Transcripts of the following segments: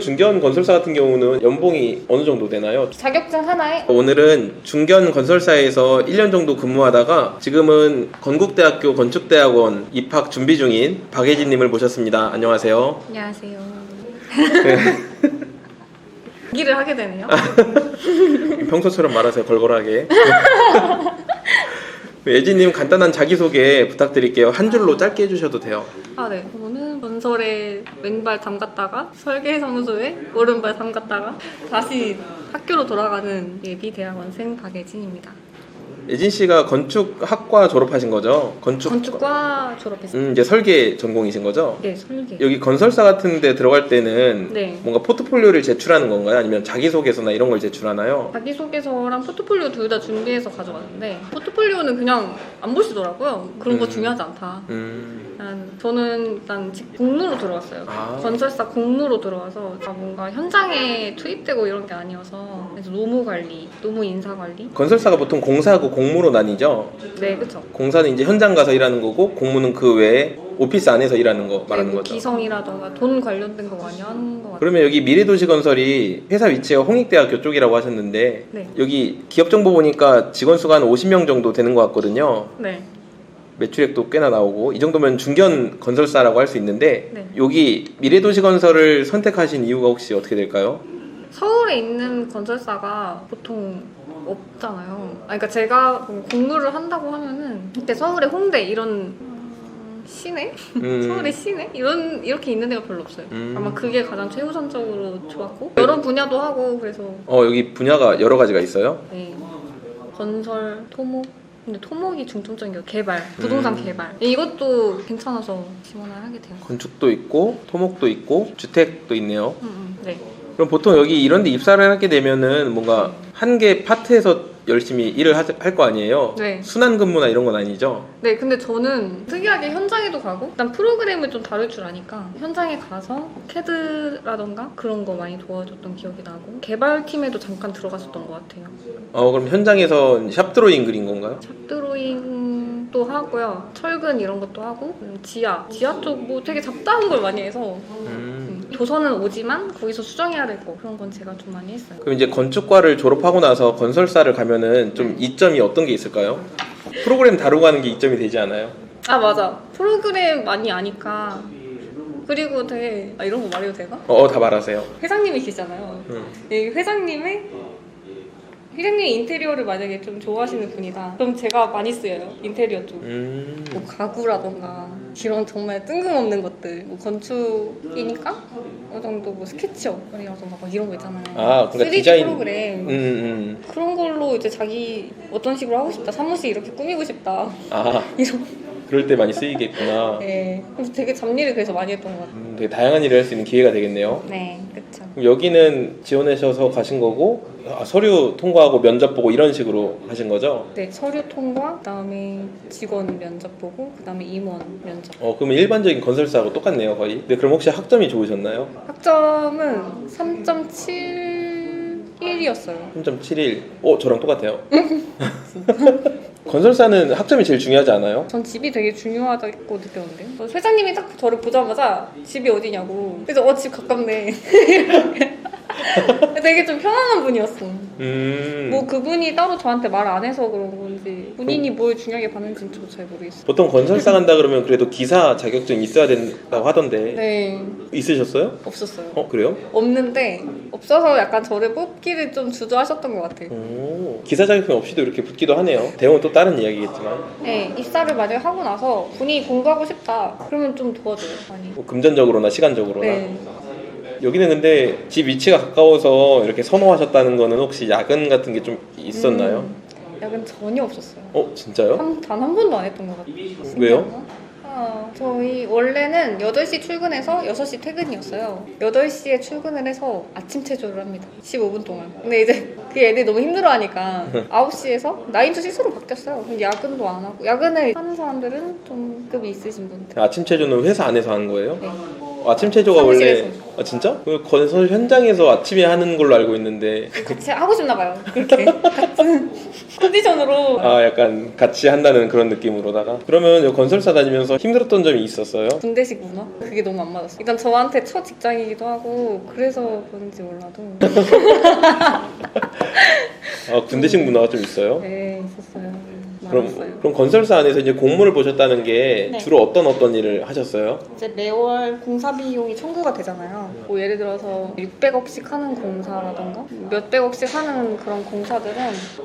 중견 건설사 같은 경우는 연봉이 어느 정도 되나요? 자격증 하나에 오늘은 중견 건설사에서 1년 정도 근무하다가 지금은 건국대학교 건축대학원 입학 준비 중인 박예진님을 모셨습니다. 안녕하세요. 안녕하세요. 얘기를 하게 되네요. 평소처럼 말하세요. 걸걸하게. 예진님 간단한 자기소개 부탁드릴게요. 한 줄로 짧게 해주셔도 돼요. 아, 네. 저는 건설에 왼발 담갔다가 설계 사무소에 오른발 담갔다가 다시 학교로 돌아가는 예비 대학원생 박예진입니다. 예진 씨가 건축학과 졸업하신 거죠? 건축. 건축과 졸업했어요. 음, 이제 설계 전공이신 거죠? 네, 설계. 여기 건설사 같은 데 들어갈 때는 네. 뭔가 포트폴리오를 제출하는 건가요? 아니면 자기소개서나 이런 걸 제출하나요? 자기소개서랑 포트폴리오 둘 다 준비해서 가져갔는데 포트폴리오는 그냥 안 보시더라고요. 그런 거 음. 중요하지 않다. 음, 저는 일단 직 공무로 들어왔어요. 아. 건설사 공무로 들어와서 다 뭔가 현장에 투입되고 이런 게 아니어서 그래서 노무 관리, 노무 인사 관리. 건설사가 보통 공사하고 공무로 나뉘죠? 네, 그렇죠. 공사는 이제 현장 가서 일하는 거고 공무는 그 외에 오피스 안에서 일하는 거 말하는 거죠. 기성이라던가 돈 관련된 거 많이 하는 것 같아요. 그러면 여기 미래도시건설이 회사 위치가 홍익대학교 쪽이라고 하셨는데 네. 여기 기업 정보 보니까 직원 수가 한 50명 정도 되는 것 같거든요. 네. 매출액도 꽤나 나오고 이 정도면 중견 건설사라고 할 수 있는데 네. 여기 미래도시건설을 선택하신 이유가 혹시 어떻게 될까요? 서울에 있는 건설사가 보통 없잖아요. 아, 그러니까 제가 공부를 한다고 하면은 그때 서울에 홍대 이런 음, 시내? 음, 서울의 시내? 이런 이렇게 있는 데가 별로 없어요. 음. 아마 그게 가장 최우선적으로 좋았고 여러 분야도 하고 그래서 어 여기 분야가 여러 가지가 있어요. 네. 건설, 토목 근데 토목이 중점적인 게 개발, 부동산 음. 개발 이것도 괜찮아서 지원을 하게 된 거. 건축도 있고 토목도 있고 주택도 있네요. 음, 음, 네. 그럼 보통 여기 이런 데 입사를 하게 되면은 뭔가 한 개 파트에서 열심히 일을 할 거 아니에요? 네. 순환 근무나 이런 건 아니죠? 네, 근데 저는 특이하게 현장에도 가고 일단 프로그램을 좀 다룰 줄 아니까 현장에 가서 캐드라던가 그런 거 많이 도와줬던 기억이 나고 개발팀에도 잠깐 들어갔었던 것 같아요. 어 그럼 현장에서 샵 드로잉 그린 건가요? 샵드로잉도 하고요. 철근 이런 것도 하고 음, 지하, 지하 쪽 뭐 되게 잡다한 걸 많이 해서 음. 음, 도서는 오지만 거기서 수정해야 될 거 그런 건 제가 좀 많이 했어요. 그럼 이제 건축과를 졸업하고 나서 건설사를 가면은 좀 이점이 어떤 게 있을까요? 프로그램 다루고 하는 게 이점이 되지 않아요? 아 맞아. 프로그램 많이 아니까 그리고 되게 아, 이런 거 말해도 되나? 어 다 말하세요. 회장님이 계시잖아요. 음. 이 회장님의 회장님 인테리어를 만약에 좀 좋아하시는 분이다. 그럼 제가 많이 쓰여요. 인테리어 쪽. 음. 뭐 가구라던가 이런 정말 뜬금없는 것들. 뭐 건축이니까 어느 정도 뭐 스케치업이라던가 막 이런 거 있잖아요. 아, 그러니까 3D 디자인- 프로그램. 음, 음. 그런 걸로 이제 자기 어떤 식으로 하고 싶다. 사무실 이렇게 꾸미고 싶다. 아 이런. 그럴 때 많이 쓰이겠구나. 네. 그래서 되게 잡일을 그래서 많이 했던 것 같아요. 음, 되게 다양한 일을 할 수 있는 기회가 되겠네요. 네, 그쵸. 그럼 여기는 지원하셔서 가신 거고 아, 서류 통과하고 면접 보고 이런 식으로 하신 거죠? 네, 서류 통과, 그다음에 직원 면접 보고, 그다음에 임원 면접. 어 그러면 일반적인 건설사하고 똑같네요 거의. 근데 그럼 혹시 학점이 좋으셨나요? 학점은 3.71이었어요. 3.71. 어 저랑 똑같아요. 건설사는 학점이 제일 중요하지 않아요? 전 집이 되게 중요하다고 느꼈는데 요. 회장님이 딱 저를 보자마자 집이 어디냐고. 그래서 어 집 가깝네. 되게 좀 편안한 분이었어. 음. 뭐 그분이 따로 저한테 말 안 해서 그런 건지 본인이 뭘 중요하게 봤는지는 저도 잘 모르겠어요. 보통 건설사 간다 그러면 그래도 기사 자격증 있어야 된다고 하던데. 네. 있으셨어요? 없었어요. 어 그래요? 없는데 없어서 약간 저를 뽑기를 좀 주저하셨던 것 같아요. 오, 기사 자격증 없이도 이렇게 붙기도 하네요. 대원은 또 다른 이야기겠지만 네 입사를 만약에 하고 나서 본인이 공부하고 싶다 그러면 좀 도와줘요 많이 뭐 금전적으로나 시간적으로나 네 여기는 근데 집 위치가 가까워서 이렇게 선호하셨다는 거는 혹시 야근 같은 게 좀 있었나요? 음, 약간 전혀 없었어요 어 진짜요? 단 한 번도 안 했던 것 같아요. 왜요? 아, 저희 원래는 8시 출근해서 6시 퇴근이었어요. 8시에 출근을 해서 아침 체조를 합니다. 15분 동안. 근데 이제 그 애들이 너무 힘들어하니까 9시에서 9 to 6로 바뀌었어요. 근데 야근도 안 하고. 야근을 하는 사람들은 좀 급이 있으신 분들. 아침 체조는 회사 안에서 하는 거예요? 네. 아침 체조가 원래 사무실에서. 아 진짜? 그 건설 현장에서 아침에 하는 걸로 알고 있는데 같이 하고 싶나 봐요. 그렇게 같은 컨디션으로 아 약간 같이 한다는 그런 느낌으로다가 그러면 요 건설사 다니면서 힘들었던 점이 있었어요? 군대식 문화? 그게 너무 안 맞았어. 일단 저한테 첫 직장이기도 하고 그래서 그런지 몰라도 아 군대식 문화가 좀 있어요? 네 있었어요. 그럼. 그럼 건설사 안에서 이제 공무를 보셨다는 게 네. 주로 어떤 어떤 일을 하셨어요? 이제 매월 공사 비용이 청구가 되잖아요. 뭐 예를 들어서 600억씩 하는 공사라던가 몇백억씩 하는 그런 공사들은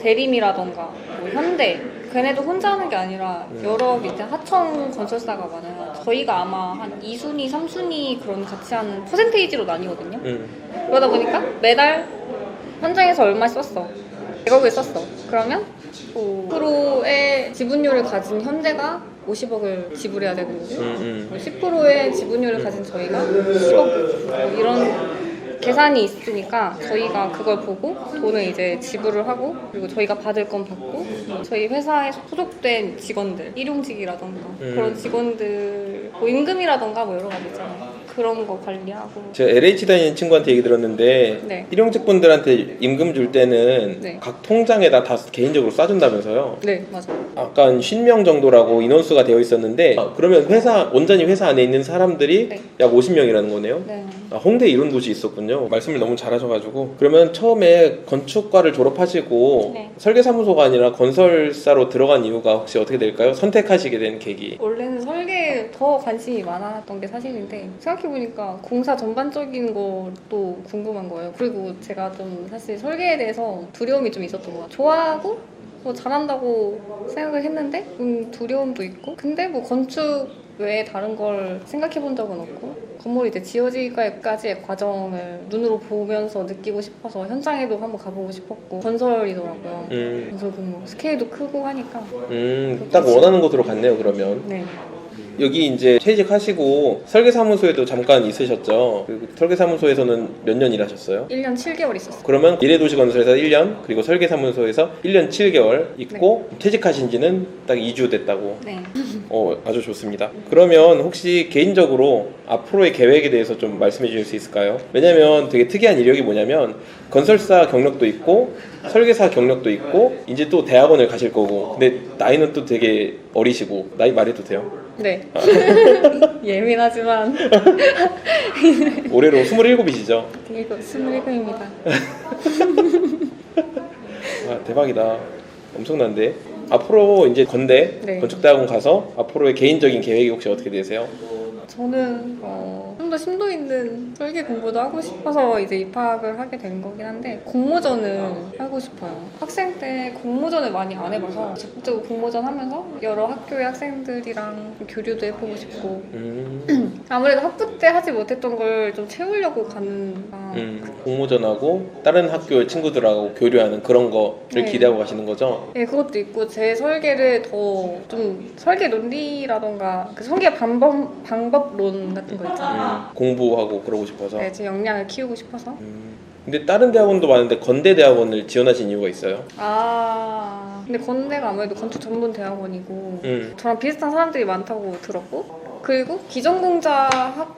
대림이라던가 뭐 현대 걔네도 혼자 하는 게 아니라 여러 밑에 하청 건설사가 많아요. 저희가 아마 한 2순위, 3순위 그런 같이 하는 퍼센테이지로 나뉘거든요. 음. 그러다 보니까 매달 현장에서 얼마 썼어. 100억을 썼어. 그러면 뭐 프로의 지분율을 가진 현대가 50억을 지불해야 되는 거고 음, 뭐 10%의 지분율을 가진 저희가 10억. 뭐 이런 계산이 있으니까 저희가 그걸 보고 돈을 이제 지불을 하고 그리고 저희가 받을 건 받고 저희 회사에 소속된 직원들 일용직이라던가 음. 그런 직원들 뭐 임금이라던가 뭐 여러 가지 있잖아요 그런 거 관리하고 제가 LH 다니는 친구한테 얘기 들었는데 네. 일용직분들한테 임금 줄 때는 네. 각 통장에다 다 개인적으로 쏴준다면서요? 네 맞아 아까 50명 정도라고 인원수가 되어 있었는데 아, 그러면 회사 온전히 회사 안에 있는 사람들이 네. 약 50명이라는 거네요. 네. 아, 홍대에 이런 곳이 있었군요. 말씀을 너무 잘하셔가지고 그러면 처음에 건축과를 졸업하시고 네. 설계사무소가 아니라 건설사로 들어간 이유가 혹시 어떻게 될까요? 선택하시게 된 계기. 원래는 설 더 관심이 많았던 게 사실인데 생각해보니까 공사 전반적인 것도 궁금한 거예요. 그리고 제가 좀 사실 설계에 대해서 두려움이 좀 있었던 것 같아요. 좋아하고 뭐 잘한다고 생각을 했는데 음, 두려움도 있고 근데 뭐 건축 외에 다른 걸 생각해 본 적은 없고 건물이 이제 지어지기까지의 과정을 눈으로 보면서 느끼고 싶어서 현장에도 한번 가보고 싶었고 건설이더라고요. 음, 건설 근무 스케일도 크고 하니까 음, 딱 원하는 곳으로 갔네요. 그러면 네. 여기 이제 퇴직하시고 설계사무소에도 잠깐 있으셨죠. 그 설계사무소에서는 몇 년 일하셨어요? 1년 7개월 있었어요. 그러면 미래도시건설에서 1년 그리고 설계사무소에서 1년 7개월 있고 퇴직하신 지는 딱 2주 됐다고 네. 어, 아주 좋습니다. 그러면 혹시 개인적으로 앞으로의 계획에 대해서 좀 말씀해 주실 수 있을까요? 왜냐면 되게 특이한 이력이 뭐냐면 건설사 경력도 있고 설계사 경력도 있고 이제 또 대학원을 가실 거고 근데 나이는 또 되게 어리시고 나이 말해도 돼요? 네. 예민하지만 올해로 27이시죠? 이거 27입니다. 아, 대박이다. 엄청난데. 앞으로 이제 건대 네. 건축대학원 가서 앞으로의 개인적인 계획이 혹시 어떻게 되세요? 저는 어, 좀 더 심도 있는 설계 공부도 하고 싶어서 이제 입학을 하게 된 거긴 한데 공모전을 하고 싶어요. 학생 때 공모전을 많이 안 해봐서 적극적으로 공모전 하면서 여러 학교의 학생들이랑 좀 교류도 해보고 싶고 음, 아무래도 학부 때 하지 못했던 걸 좀 채우려고 가는 음, 공모전하고 다른 학교 친구들하고 교류하는 그런 거를 네. 기대하고 가시는 거죠? 네, 그것도 있고 제 설계를 더 좀 설계 논리라던가 그 설계 방법 방법 론 같은 거 있잖아요. 음, 공부하고 그러고 싶어서. 네, 제 역량을 키우고 싶어서. 음, 근데 다른 대학원도 많은데 건대 대학원을 지원하신 이유가 있어요? 아, 근데 건대가 아무래도 건축 전문 대학원이고 음, 저랑 비슷한 사람들이 많다고 들었고 그리고 기전공자 학,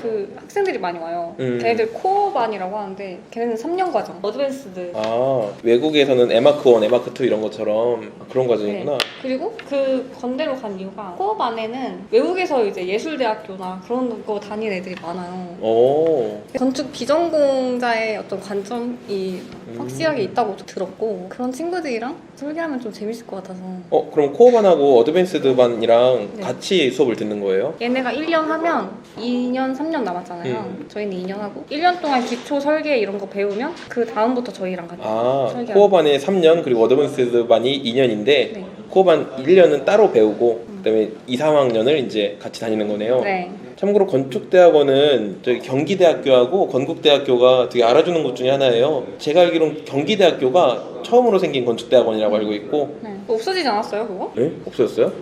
그 학생들이 많이 와요. 음. 걔네들 코어반이라고 하는데 걔네는 3년 과정, 어드밴스드. 아 외국에서는 에마크 1, 에마크 2 이런 것처럼 그런 과정이구나. 네. 그리고 그 건대로 간 이유가 코어반에는 외국에서 이제 예술대학교나 그런 거 다니는 애들이 많아요. 오, 건축 기전공자의 어떤 관점이 음. 확실하게 있다고 들었고 그런 친구들이랑 설계하면 좀 재밌을 것 같아서 어 그럼 코어반하고 어드밴스드 반이랑 네. 같이 수업을 듣는 거예요? 얘네가 1년 하면 2년, 3년 남았잖아요. 음. 저희는 2년 하고 1년 동안 기초 설계 이런 거 배우면 그 다음부터 저희랑 같이 아 설계하는 코어반에 3년 그리고 어드밴스드 반이 2년인데 네. 코어반 1년은 따로 배우고 그다음에 2, 3학년을 이제 같이 다니는 거네요. 네. 참고로 건축대학원은 저기 경기대학교하고 건국대학교가 되게 알아주는 곳 중에 하나예요. 제가 알기로는 경기대학교가 처음으로 생긴 건축대학원이라고 알고 있고, 네. 없어지지 않았어요, 그거? 네? 없어졌어요?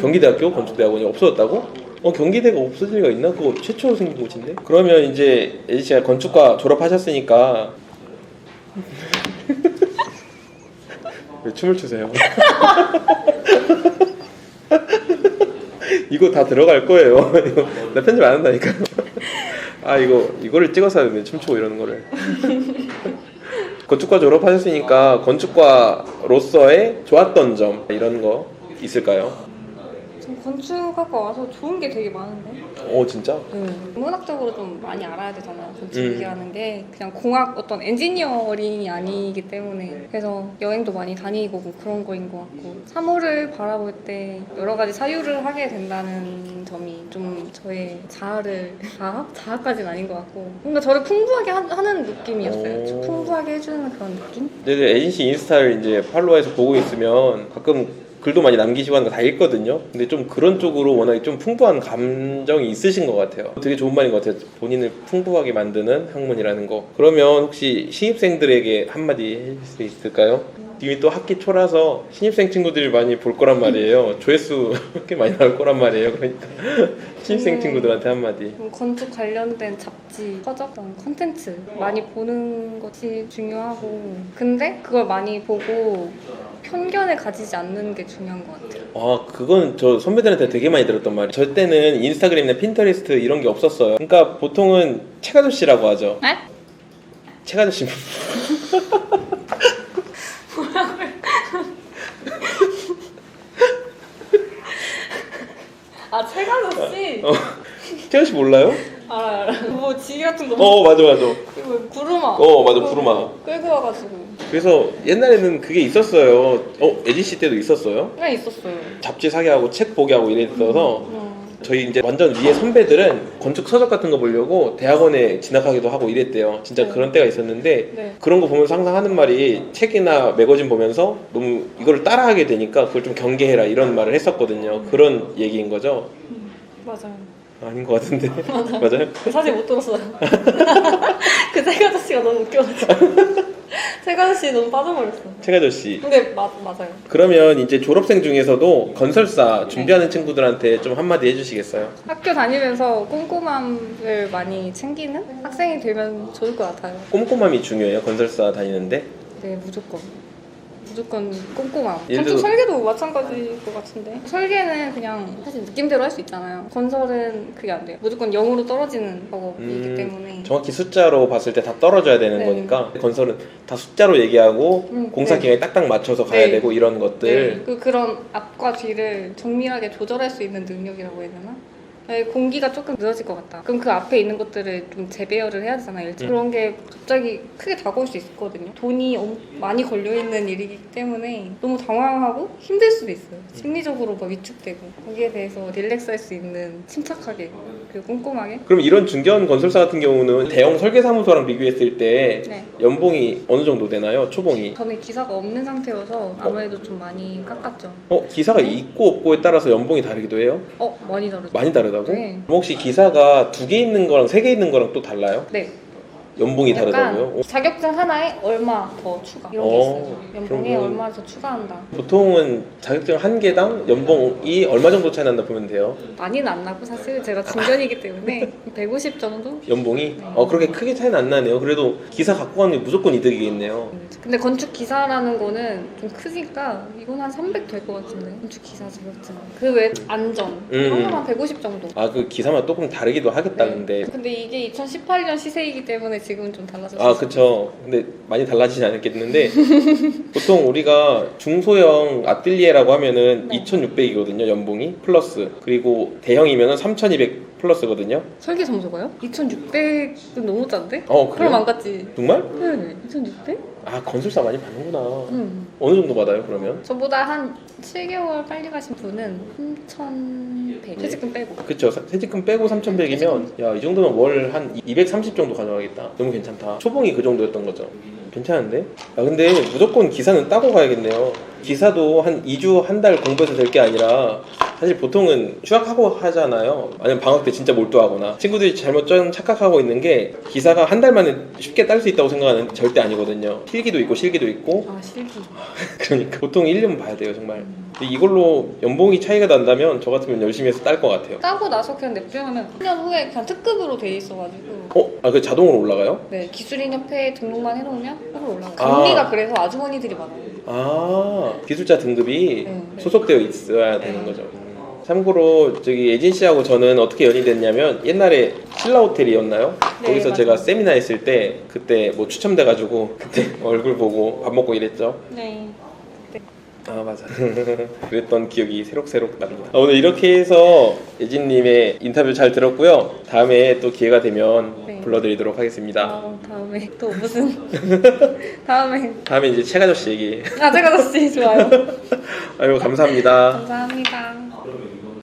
경기대학교 건축대학원이 없어졌다고? 어 경기대가 없어질 리가 있나? 그거 최초로 생긴 곳인데? 그러면 이제 예지 씨가 건축과 졸업하셨으니까 왜 춤을 추세요? 이거 다 들어갈 거예요. 이거 나 편집 안 한다니까. 아 이거 이거를 찍어서 하면 춤추고 이러는 거를. 건축과 졸업하셨으니까 건축과로서의 좋았던 점 이런 거 있을까요? 전 건축학과 와서 좋은 게 되게 많은데. 오 진짜? 네. 문학적으로 좀 많이 알아야 되잖아요. 건축 음. 얘기하는 게 그냥 공학 어떤 엔지니어링이 아니기 때문에 그래서 여행도 많이 다니고 뭐 그런 거인 것 같고 3호를 바라볼 때 여러 가지 사유를 하게 된다는 점이 좀 저의 자아를 자아? 자아까지는 아닌 것 같고 뭔가 저를 풍부하게 하, 는 느낌이었어요. 오. 좀 풍부하게 해주는 그런 느낌? 근데 에이전시 인스타를 이제 팔로워해서 보고 있으면 가끔 글도 많이 남기시고 하는 거 다 읽거든요. 근데 좀 그런 쪽으로 워낙에 좀 풍부한 감정이 있으신 것 같아요. 되게 좋은 말인 것 같아요. 본인을 풍부하게 만드는 학문이라는 거. 그러면 혹시 신입생들에게 한마디 해줄 수 있을까요? 님이 또 학기 초라서 신입생 친구들이 많이 볼 거란 말이에요. 조회수 꽤 많이 나올 거란 말이에요. 그러니까 신입생 네. 친구들한테 한마디. 좀 건축 관련된 잡지, 서적, 그런 컨텐츠 많이 보는 것이 중요하고 근데 그걸 많이 보고 편견을 가지지 않는 게 중요한 것 같아요. 아, 그건 저 선배들한테 되게 많이 들었던 말이에요. 저 때는 인스타그램이나 핀터레스트 이런 게 없었어요. 그러니까 보통은 책 아저씨라고 하죠. 네? 책 아저씨. 아, 책 아저씨? 어, 책 아저씨 몰라요? 알아, 알아. 뭐 지기 같은 거. 어, 맞아, 맞아. 뭐 구르마. 어, 맞아, 그거 구르마. 끌고 와가지고. 그래서 옛날에는 그게 있었어요. 어, 에디씨 때도 있었어요. 그냥 있었어요. 잡지 사게 하고 책 보게 하고 이랬어서 음. 저희 이제 완전 위에 선배들은 건축 서적 같은 거 보려고 대학원에 진학하기도 하고 이랬대요. 진짜 네. 그런 때가 있었는데 네. 그런 거 보면서 항상 하는 말이 책이나 매거진 보면서 너무 이거를 따라하게 되니까 그걸 좀 경계해라 이런 말을 했었거든요. 그런 얘기인 거죠. 맞아요. 아닌 것 같은데 맞아요? 그 사진 못 들었어요. 그책 아저씨가 너무 웃겨가지고. 책 아저씨 너무 빠져버렸어. 책 아저씨. 근데 마, 맞아요. 그러면 이제 졸업생 중에서도 건설사 준비하는 친구들한테 좀 한마디 해주시겠어요? 학교 다니면서 꼼꼼함을 많이 챙기는 학생이 되면 좋을 것 같아요. 꼼꼼함이 중요해요 건설사 다니는데 네, 무조건. 무조건 꼼꼼함. 예를 건축 들어- 설계도 마찬가지일 것 같은데. 설계는 그냥 사실 느낌대로 할 수 있잖아요. 건설은 그게 안 돼요. 무조건 0으로 떨어지는 작업이기 음, 때문에. 정확히 숫자로 봤을 때 다 떨어져야 되는 네. 거니까 건설은 다 숫자로 얘기하고 음, 공사 네. 기간에 딱딱 맞춰서 가야 네. 되고 이런 네, 것들 그 그런 앞과 뒤를 정밀하게 조절할 수 있는 능력이라고 해야 되나? 네, 공기가 조금 늦어질 것 같다. 그럼 그 앞에 있는 것들을 좀 재배열을 해야 되잖아요. 일찍. 음. 그런 게 갑자기 크게 다가올 수 있거든요. 돈이 엄- 많이 걸려 있는 일이기 때문에 너무 당황하고 힘들 수도 있어요. 심리적으로 막 위축되고 거기에 대해서 릴렉스 할 수 있는 침착하게 그리고 꼼꼼하게. 그럼 이런 중견 건설사 같은 경우는 대형 설계사무소랑 비교했을 때 네. 연봉이 어느 정도 되나요? 초봉이? 저는 기사가 없는 상태여서 아무래도 좀 많이 깎았죠. 어 기사가 있고 없고에 따라서 연봉이 다르기도 해요? 어 많이 다르죠. 많이 다르다고? 네. 그럼 혹시 기사가 두 개 있는 거랑 세 개 있는 거랑 또 달라요? 네. 연봉이 다르다고요? 어, 자격증 하나에 얼마 더 추가 이런 게 어, 있어요. 연봉에 그러면- 얼마 더 추가한다. 보통은 자격증 한 개당 연봉이 얼마 정도 차이 난다 보면 돼요? 많이는 안 나고 사실 제가 중견이기 때문에 150 정도? 연봉이? 어 그렇게 크게 차이는 안 나네요. 그래도 기사 갖고 가는 게 무조건 이득이겠네요. 근데 건축 기사라는 거는 좀 크니까 이건 한 300 될 것 같은데 건축 기사 자격증. 그 외 안전 이런 음. 거만 150 정도. 아 그 기사만 조금 다르기도 하겠다는데 근데 이게 2018년 시세이기 때문에 지금은 좀 달라졌어요. 아 그쵸 근데 많이 달라지지 않겠는데 보통 우리가 중소형 아뜰리에라고 하면은 네. 2600이거든요 연봉이 플러스 그리고 대형이면은 3200 플러스거든요 설계 점수가요? 2,600은 너무 짠데? 어 그럼? 안 갔지. 정말? 네, 2,600? 아 건설사 많이 받는구나 응. 어느 정도 받아요 그러면? 저보다 한 7개월 빨리 가신 분은 3,100. 퇴직금 빼고. 그쵸 사- 퇴직금 빼고 3100이면 야 이 정도면 월 한 230 정도 가져가겠다 너무 괜찮다 초봉이 그 정도였던 거죠 괜찮은데? 아 근데 무조건 기사는 따고 가야겠네요 기사도 한 2주 한 달 공부해서 될 게 아니라 사실 보통은 휴학하고 하잖아요. 아니면 방학 때 진짜 몰두하거나. 친구들이 잘못 좀 착각하고 있는 게 기사가 한 달 만에 쉽게 딸 수 있다고 생각하는 절대 아니거든요. 필기도 있고 실기도 있고. 아, 실기. 그러니까 보통 1년 봐야 돼요 정말 근데 이걸로 연봉이 차이가 난다면 저 같으면 열심히 해서 딸 것 같아요 따고 나서 그냥 냅두면 1년 후에 그냥 특급으로 돼 있어가지고. 어? 아 그 자동으로 올라가요? 네, 기술인협회에 등록만 해놓으면 따로 올라가요. 아. 감리가 그래서 아주머니들이 많아요. 아 기술자 등급이 네. 소속되어 있어야 되는 네. 거죠. 음. 참고로 저기 예진 씨하고 저는 어떻게 연이 됐냐면 옛날에 신라 호텔이었나요? 네, 거기서 맞아요. 제가 세미나 했을 때 그때 뭐 추첨돼가지고 그때 얼굴 보고 밥 먹고 이랬죠. 네. 아 맞아. 그랬던 기억이 새록새록 납니다. 아, 오늘 이렇게 해서 예진님의 인터뷰 잘 들었고요. 다음에 또 기회가 되면 네. 불러드리도록 하겠습니다. 아, 다음에 또 무슨 다음에 다음에 이제 최가조 씨 얘기. 아재가 다시 좋아요. 아유 감사합니다. 감사합니다.